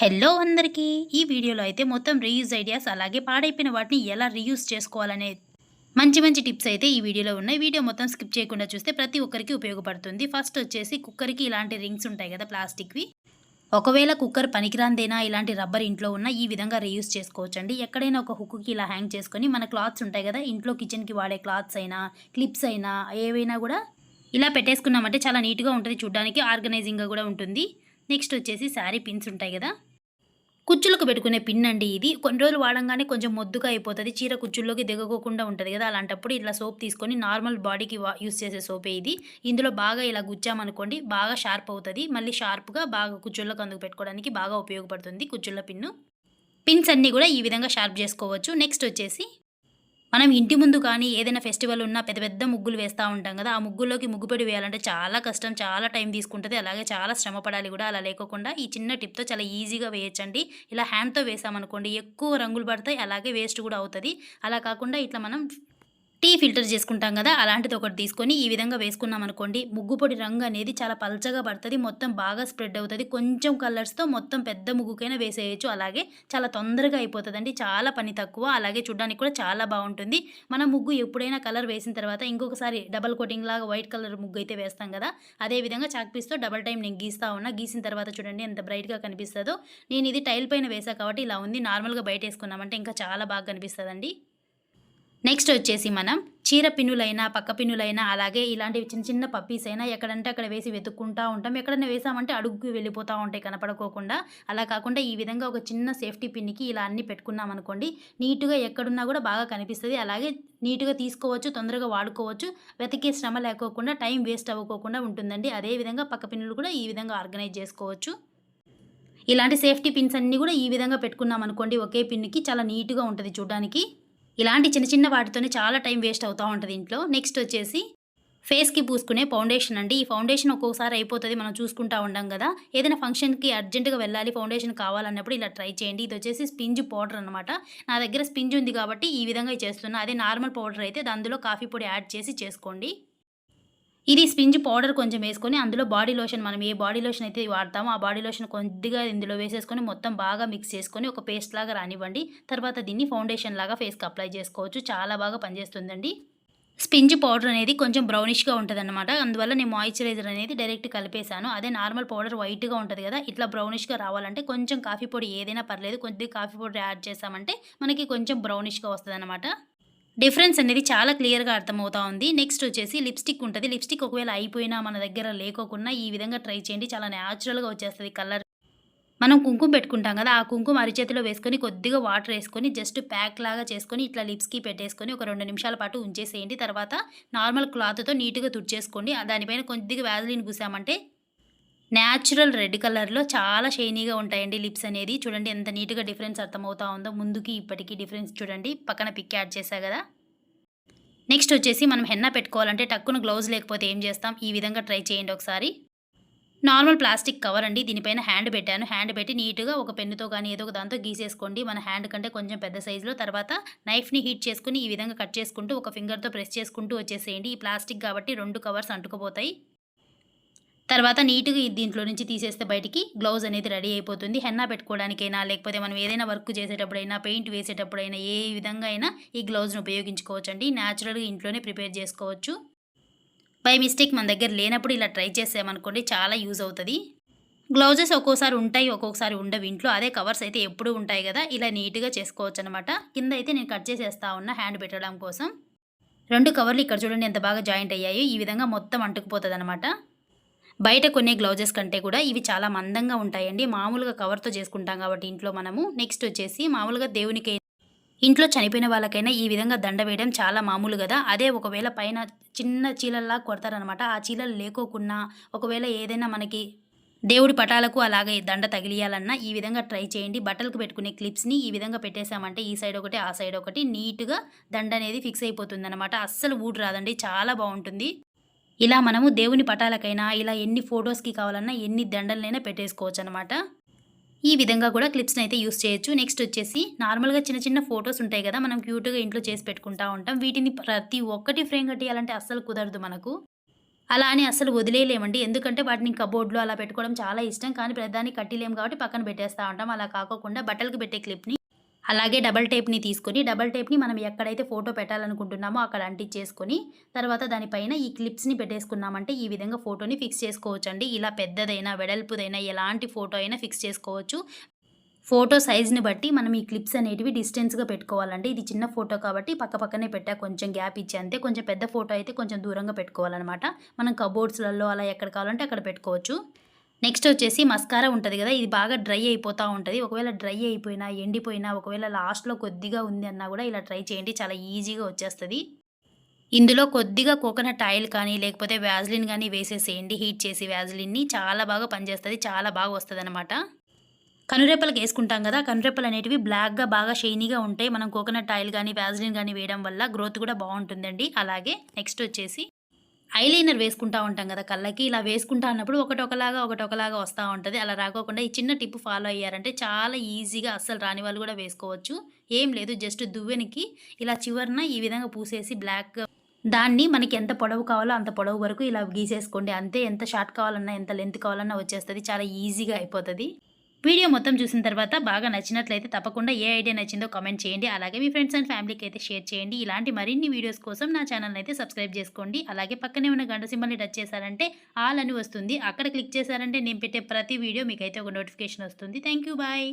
Hello అందరికీ. ఈ వీడియోలో అయితే మొత్తం రీయూజ్ ఐడియాస్ అలాగే పాడైపోయిన వాటిని ఎలా రీయూజ్ చేసుకోవాలనే మంచి మంచి టిప్స్ అయితే ఈ వీడియోలో ఉన్నాయి. వీడియో మొత్తం స్కిప్ చేయకుండా చూస్తే ప్రతి ఒక్కరికి ఉపయోగపడుతుంది. ఫస్ట్ వచ్చేసి కుక్కర్కి ఇలాంటి రింగ్స్ ఉంటాయి కదా ప్లాస్టిక్వి. ఒకవేళ కుక్కర్ పనికిరాందేనా ఇలాంటి రబ్బర్ ఇంట్లో ఉన్న ఈ విధంగా రీయూజ్ చేసుకోవచ్చండి. ఎక్కడైనా ఒక హుక్కి ఇలా హ్యాంగ్ చేసుకొని మన క్లాత్స్ ఉంటాయి కదా ఇంట్లో కిచెన్కి వాడే క్లాత్స్ అయినా క్లిప్స్ అయినా ఏవైనా కూడా ఇలా పెట్టేసుకున్నామంటే చాలా నీట్గా ఉంటుంది చూడడానికి ఆర్గనైజింగ్గా కూడా ఉంటుంది. నెక్స్ట్ వచ్చేసి శారీ పిన్స్ ఉంటాయి కదా. కుచ్చులకు పెట్టుకునే పిన్ అండి ఇది. కొన్ని రోజులు వాడంగానే కొంచెం మొద్దుగా అయిపోతుంది. చీర కుచ్చుల్లోకి దిగకోకుండా ఉంటుంది కదా అలాంటప్పుడు ఇట్లా సోప్ తీసుకొని నార్మల్ బాడీకి యూస్ చేసే సోపే ఇది. ఇందులో బాగా ఇలా గుచ్చామనుకోండి బాగా షార్ప్ అవుతుంది. మళ్ళీ షార్ప్గా బాగా కుచ్చుళ్ళకు అందుకు పెట్టుకోవడానికి బాగా ఉపయోగపడుతుంది కుచ్చుళ్ళ పిన్ను. పిన్స్ అన్నీ కూడా ఈ విధంగా షార్ప్ చేసుకోవచ్చు. నెక్స్ట్ వచ్చేసి మనం ఇంటి ముందు కానీ ఏదైనా ఫెస్టివల్ ఉన్నా పెద్ద పెద్ద ముగ్గులు వేస్తూ ఉంటాం కదా ఆ ముగ్గుల్లోకి ముగ్గుపడి వేయాలంటే చాలా కష్టం చాలా టైం తీసుకుంటుంది. అలాగే చాలా శ్రమ పడాలి కూడా. అలా లేకోకుండా ఈ చిన్న టిప్తో చాలా ఈజీగా వేయచ్చండి. ఇలా హ్యాండ్తో వేసామనుకోండి ఎక్కువ రంగులు పడతాయి అలాగే వేస్ట్ కూడా అవుతుంది. అలా కాకుండా ఇట్లా మనం టీ ఫిల్టర్ చేసుకుంటాం కదా అలాంటిది ఒకటి తీసుకొని ఈ విధంగా వేసుకున్నాం అనుకోండి ముగ్గు పొడి రంగు అనేది చాలా పల్చగా పడుతుంది మొత్తం బాగా స్ప్రెడ్ అవుతుంది. కొంచెం కలర్స్తో మొత్తం పెద్ద ముగ్గుకైనా వేసేయచ్చు అలాగే చాలా తొందరగా అయిపోతుందండి చాలా పని తక్కువ అలాగే చూడడానికి కూడా చాలా బాగుంటుంది. మన ముగ్గు ఎప్పుడైనా కలర్ వేసిన తర్వాత ఇంకొకసారి డబల్ కోటింగ్ లాగా వైట్ కలర్ ముగ్గు అయితే వేస్తాం కదా అదే విధంగా చాక్ పీస్తో డబల్ టైం నేను గీస్తా ఉన్నా గీసిన తర్వాత చూడండి ఎంత బ్రైట్గా కనిపిస్తుందో. నేను ఇది టైల్ పైన వేసా కాబట్టి ఇలా ఉంది నార్మల్గా బయట వేసుకున్నామంటే ఇంకా చాలా బాగా కనిపిస్తుందండి. నెక్స్ట్ వచ్చేసి మనం చీర పిన్నులైనా పక్క పిన్నులైనా అలాగే ఇలాంటివి చిన్న చిన్న పప్పీస్ అయినా ఎక్కడంటే అక్కడ వేసి వెతుక్కుంటూ ఉంటాం. ఎక్కడైనా వేసామంటే అడుగుకి వెళ్ళిపోతూ ఉంటాయి కనపడుకోకుండా. అలా కాకుండా ఈ విధంగా ఒక చిన్న సేఫ్టీ పిన్నికి ఇలా అన్ని పెట్టుకున్నాం అనుకోండి నీట్గా ఎక్కడున్నా కూడా బాగా కనిపిస్తుంది. అలాగే నీట్గా తీసుకోవచ్చు తొందరగా వాడుకోవచ్చు. వెతికే శ్రమ లేకోకుండా టైం వేస్ట్ అవ్వకోకుండా ఉంటుందండి. అదేవిధంగా పక్క పిన్నులు కూడా ఈ విధంగా ఆర్గనైజ్ చేసుకోవచ్చు. ఇలాంటి సేఫ్టీ పిన్స్ అన్నీ కూడా ఈ విధంగా పెట్టుకున్నాం అనుకోండి ఒకే పిన్నికి చాలా నీట్గా ఉంటుంది చూడడానికి. ఇలాంటి చిన్న చిన్న వాటితోనే చాలా టైం వేస్ట్ అవుతూ ఉంటుంది ఇంట్లో. నెక్స్ట్ వచ్చేసి ఫేస్కి పూసుకునే ఫౌండేషన్ అండి. ఈ ఫౌండేషన్ ఒక్కొక్కసారి అయిపోతుంది మనం చూసుకుంటా ఉండం కదా. ఏదైనా ఫంక్షన్కి అర్జెంటుగా వెళ్ళాలి ఫౌండేషన్ కావాలన్నప్పుడు ఇలా ట్రై చేయండి. ఇది వచ్చేసి స్పింజ్ పౌడర్ అనమాట నా దగ్గర స్పింజ్ ఉంది కాబట్టి ఈ విధంగా చేస్తున్నా. అదే నార్మల్ పౌడర్ అయితే అందులో కాఫీ పొడి యాడ్ చేసి చేసుకోండి. ఇది స్పింజ్ పౌడర్ కొంచెం వేసుకొని అందులో బాడీ లోషన్ మనం ఏ బాడీ లోషన్ అయితే వాడతామో ఆ బాడీ లోషన్ కొద్దిగా ఇందులో వేసేసుకొని మొత్తం బాగా మిక్స్ చేసుకొని ఒక పేస్ట్ లాగా రానివ్వండి. తర్వాత దీన్ని ఫౌండేషన్ లాగా ఫేస్కి అప్లై చేసుకోవచ్చు. చాలా బాగా పనిచేస్తుందండి. స్పింజ్ పౌడర్ అనేది కొంచెం బ్రౌనిష్గా ఉంటుంది అనమాట అందువల్ల నేను మాయిశ్చరైజర్ అనేది డైరెక్ట్ కలిపేశాను. అదే నార్మల్ పౌడర్ వైట్గా ఉంటుంది కదా ఇట్లా బ్రౌనిష్గా రావాలంటే కొంచెం కాఫీ పొడి ఏదైనా పర్లేదు. కొద్దిగా కాఫీ పొడి యాడ్ చేసామంటే మనకి కొంచెం బ్రౌనిష్గా వస్తుంది అనమాట డిఫరెన్స్ అనేది చాలా క్లియర్గా అర్థమవుతా ఉంది. నెక్స్ట్ వచ్చేసి లిప్స్టిక్ ఉంటుంది. లిప్స్టిక్ ఒకవేళ అయిపోయినా మన దగ్గర లేకోకుండా ఈ విధంగా ట్రై చేయండి. చాలా న్యాచురల్గా వచ్చేస్తుంది కలర్. మనం కుంకుమ పెట్టుకుంటాం కదా ఆ కుంకుమ అరిచేతిలో వేసుకొని కొద్దిగా వాటర్ వేసుకొని జస్ట్ ప్యాక్ లాగా చేసుకొని ఇట్లా లిప్స్కి పెట్టేసుకొని ఒక రెండు నిమిషాల పాటు ఉంచేసేయండి. తర్వాత నార్మల్ క్లాత్తో నీట్గా తుడిచేసుకోండి. దానిపైన కొద్దిగా వ్యాజిలిన్ పూసామంటే న్యాచురల్ రెడ్ కలర్లో చాలా షైనీగా ఉంటాయండి లిప్స్ అనేది. చూడండి ఎంత నీట్గా డిఫరెన్స్ అర్థమవుతా ఉందో. ముందుకి ఇప్పటికీ డిఫరెన్స్ చూడండి. పక్కన పిక్ యాడ్ చేశా కదా. నెక్స్ట్ వచ్చేసి మనం హెన్నా పెట్టుకోవాలంటే టక్కున గ్లౌజ్ లేకపోతే ఏం చేస్తాం? ఈ విధంగా ట్రై చేయండి ఒకసారి. నార్మల్ ప్లాస్టిక్ కవర్ అండి. దీనిపైన హ్యాండ్ పెట్టాను. హ్యాండ్ పెట్టి నీట్గా ఒక పెన్నుతో కానీ ఏదో ఒక దాంతో గీసేసుకోండి. మన హ్యాండ్ కంటే కొంచెం పెద్ద సైజులో తర్వాత నైఫ్ని హీట్ చేసుకుని ఈ విధంగా కట్ చేసుకుంటూ ఒక ఫింగర్తో ప్రెస్ చేసుకుంటూ వచ్చేసేయండి. ఈ ప్లాస్టిక్ కాబట్టి రెండు కవర్స్ అంటుకుపోతాయి. తర్వాత నీట్గా దీంట్లో నుంచి తీసేస్తే బయటికి గ్లౌజ్ అనేది రెడీ అయిపోతుంది. హెన్నా పెట్టుకోవడానికైనా లేకపోతే మనం ఏదైనా వర్క్ చేసేటప్పుడైనా పెయింట్ వేసేటప్పుడైనా ఏ విధంగా అయినా ఈ గ్లౌజ్ను ఉపయోగించుకోవచ్చు అండి న్యాచురల్గా ఇంట్లోనే ప్రిపేర్ చేసుకోవచ్చు. బై మిస్టేక్ మన దగ్గర లేనప్పుడు ఇలా ట్రై చేసామనుకోండి చాలా యూజ్ అవుతుంది. గ్లౌజెస్ ఒక్కోసారి ఉంటాయి ఒక్కొక్కసారి ఉండవు ఇంట్లో. అదే కవర్స్ అయితే ఎప్పుడూ ఉంటాయి కదా ఇలా నీట్గా చేసుకోవచ్చు అనమాట కింద అయితే నేను కట్ చేసేస్తా ఉన్నా హ్యాండ్ పెట్టడం కోసం. రెండు కవర్లు ఇక్కడ చూడండి ఎంత బాగా జాయింట్ అయ్యాయి. ఈ విధంగా మొత్తం అంటుకుపోతుంది అనమాట బయట కొనే గ్లౌజెస్ కంటే కూడా ఇవి చాలా మందంగా ఉంటాయండి. మామూలుగా కవర్తో చేసుకుంటాం కాబట్టి ఇంట్లో మనము. నెక్స్ట్ వచ్చేసి మామూలుగా దేవునికి ఇంట్లో చనిపోయిన వాళ్ళకైనా ఈ విధంగా దండ వేయడం చాలా మామూలు కదా. అదే ఒకవేళ పైన చిన్న చీలల్లా కొడతారనమాట ఆ చీలలు లేకోకుండా ఒకవేళ ఏదైనా మనకి దేవుడి పటాలకు అలాగే దండ తగిలియాలన్నా ఈ విధంగా ట్రై చేయండి. బట్టలకు పెట్టుకునే క్లిప్స్ని ఈ విధంగా పెట్టేశామంటే ఈ సైడ్ ఒకటి ఆ సైడ్ ఒకటి నీట్గా దండ అనేది ఫిక్స్ అయిపోతుంది అనమాట అస్సలు ఊడు రాదండి చాలా బాగుంటుంది. ఇలా మనము దేవుని పటాలకైనా ఇలా ఎన్ని ఫొటోస్కి కావాలన్నా ఎన్ని దండలనైనా పెట్టేసుకోవచ్చు అనమాట ఈ విధంగా కూడా క్లిప్స్ని అయితే యూస్ చేయొచ్చు. నెక్స్ట్ వచ్చేసి నార్మల్గా చిన్న చిన్న ఫొటోస్ ఉంటాయి కదా మనం క్యూట్గా ఇంట్లో చేసి పెట్టుకుంటా ఉంటాం. వీటిని ప్రతి ఒక్కటి ఫ్రేమ్ కట్టేయాలంటే అస్సలు కుదరదు మనకు. అలా అని అస్సలు వదిలేయలేమండి. ఎందుకంటే వాటిని కబోర్డ్లో అలా పెట్టుకోవడం చాలా ఇష్టం. కానీ ప్రతిదాన్ని కట్టిలేం కాబట్టి పక్కన పెట్టేస్తూ ఉంటాం. అలా కాకోకుండా బట్టలకు పెట్టే క్లిప్ని అలాగే డబల్ టేప్ని తీసుకొని డబల్ టేప్ని మనం ఎక్కడైతే ఫోటో పెట్టాలనుకుంటున్నామో అక్కడ అంటించేసుకొని తర్వాత దానిపైన ఈ క్లిప్స్ని పెట్టేసుకున్నామంటే ఈ విధంగా ఫోటోని ఫిక్స్ చేసుకోవచ్చు అండి ఇలా పెద్దదైనా వెడల్పుదైనా ఎలాంటి ఫోటో అయినా ఫిక్స్ చేసుకోవచ్చు. ఫోటో సైజ్ని బట్టి మనం ఈ క్లిప్స్ అనేటివి డిస్టెన్స్గా పెట్టుకోవాలండి. ఇది చిన్న ఫోటో కాబట్టి పక్క పక్కనే పెట్టా కొంచెం గ్యాప్ ఇచ్చి అంతే. కొంచెం పెద్ద ఫోటో అయితే కొంచెం దూరంగా పెట్టుకోవాలన్నమాట. మనం కబోర్డ్స్లలో అలా ఎక్కడ కావాలంటే అక్కడ పెట్టుకోవచ్చు. నెక్స్ట్ వచ్చేసి మస్కారా ఉంటుంది కదా ఇది బాగా డ్రై అయిపోతూ ఉంటుంది. ఒకవేళ డ్రై అయిపోయినా ఎండిపోయినా ఒకవేళ లాస్ట్లో కొద్దిగా ఉంది అన్నా కూడా ఇలా ట్రై చేయండి చాలా ఈజీగా వచ్చేస్తుంది. ఇందులో కొద్దిగా కోకోనట్ ఆయిల్ కానీ లేకపోతే వ్యాజ్లిన్ కానీ వేసేసేయండి. హీట్ చేసి వ్యాజ్లిన్ని చాలా బాగా పనిచేస్తుంది చాలా బాగా వస్తుంది అనమాట కనురెప్పలకు వేసుకుంటాం కదా కనురెప్పలు అనేటివి బ్లాక్గా బాగా షైనీగా ఉంటాయి. మనం కోకోనట్ ఆయిల్ కానీ వ్యాజ్లిన్ కానీ వేయడం వల్ల గ్రోత్ కూడా బాగుంటుందండి. అలాగే నెక్స్ట్ వచ్చేసి ఐలైనర్ వేసుకుంటా ఉంటాం కదా కళ్ళకి. ఇలా వేసుకుంటా అన్నప్పుడు ఒకటి ఒకలాగా ఒకటి ఒకలాగా వస్తూ ఉంటుంది. అలా రాకోకుండా ఈ చిన్న టిప్ ఫాలో అయ్యారంటే చాలా ఈజీగా అస్సలు రాని వాళ్ళు కూడా వేసుకోవచ్చు. ఏం లేదు జస్ట్ దువ్వెనికి ఇలా చివరన ఈ విధంగా పూసేసి బ్లాక్ దాన్ని మనకి ఎంత పొడవు కావాలో అంత పొడవు వరకు ఇలా గీసేసుకోండి. అంతే ఎంత షార్ట్ కావాలన్నా ఎంత లెంత్ కావాలన్నా వచ్చేస్తుంది. చాలా ఈజీగా అయిపోతుంది. వీడియో మొత్తం చూసిన తర్వాత బాగా నచ్చినట్లయితే తప్పకుండా ఏ ఐడియా నచ్చిందో కామెంట్ చేయండి. అలాగే మీ ఫ్రెండ్స్ అండ్ ఫ్యామిలీకి అయితే షేర్ చేయండి. ఇలాంటి మరిన్ని వీడియోస్ కోసం నా ఛానల్ అయితే సబ్స్క్రైబ్ చేసుకోండి. అలాగే పక్కనే ఉన్న గంట సింబల్ని టచ్ చేశారంటే ఆల్ అని వస్తుంది. అక్కడ క్లిక్ చేశారంటే నేను పెట్టే ప్రతి వీడియో మీకైతే ఒక నోటిఫికేషన్ వస్తుంది. Thank you bye